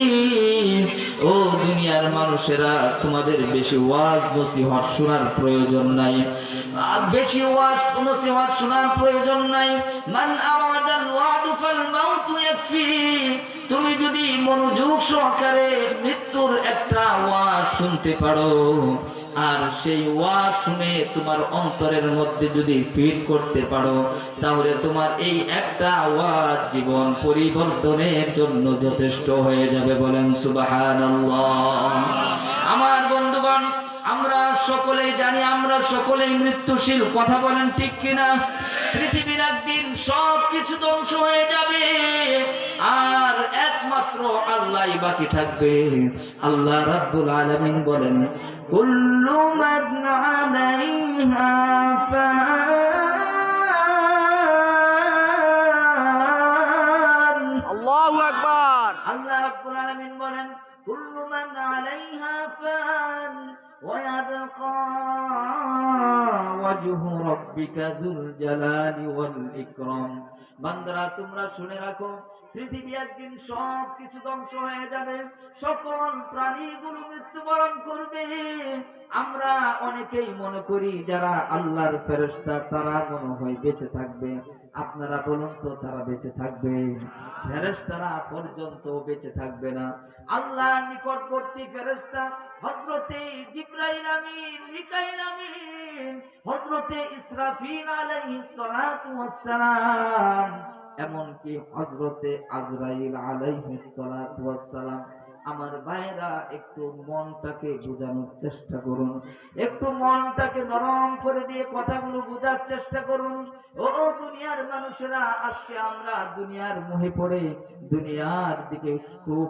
ও দুনিয়ার মানুষেরা, তোমাদের বেশি ওয়াজ নসিহত শোনার প্রয়োজন নাই। বেশি ওয়াজ নসিহত শোনার প্রয়োজন নাই। মান ফাল মাউতু তুমি যদি মনোযোগ সহকারে মৃত্যুর একটা ওয়াজ শুনতে পারো, আর সেই ওয়াজ শুনে তোমার অন্তরের মধ্যে যদি ফিট করতে পারো, তাহলে তোমার এই একটা ওয়াজ জীবন পরিবর্তনের জন্য যথেষ্ট হয়ে যাবে বলেন সুবহানাল্লাহ। আমার বন্ধুগণ আমরা সকলেই জানি আমরা সকলেই মৃত্যুশীল কথা বলেন ঠিক কিনা? পৃথিবীর একদিন সব কিছু ধ্বংস হয়ে যাবে আর একমাত্র আল্লাহ বাকি থাকবে। আল্লাহ রাব্বুল আলামিন বলেন কুল্লু মান আলাইহা ফান আল্লাহু আকবার। আল্লাহ রাব্বুল আলামিন বলেন كل من عليها فان ويبقى ওয়াজহু তোমরা শুনে রাখো, পৃথিবী একদিন সব কিছু ধ্বংস হয়ে যাবে, সকল প্রাণীগুলো মৃত্যুবরণ করবে। আমরা অনেকেই মনে করি যারা আল্লাহর ফেরেস্তা তারা মনে হয় বেঁচে থাকবে। আপনারা বলুন তো, তারা বেঁচে থাকবে? ফেরেস্তারা পর্যন্ত বেঁচে থাকবে না। আল্লাহ নিকটবর্তী ফেরেস্তা হজরতে জিব্রাইল আমিন, মিকাইল আমিন হযরতে ইসরাফিল আলাইহিস সালাতু ওয়াস সালাম এমনকি হযরতে আজরাইল আলাইহিস সালাতু ওয়াস সালাম আমার ভাইরা একটু মনটাকে বোঝানোর চেষ্টা করুন। একটু মনটাকে নরম করে দিয়ে কথাগুলো বোঝার চেষ্টা করুন। ও দুনিয়ার মানুষেরা, আজকে আমরা দুনিয়ার মোহে পড়ে, দুনিয়ার দিকে খুব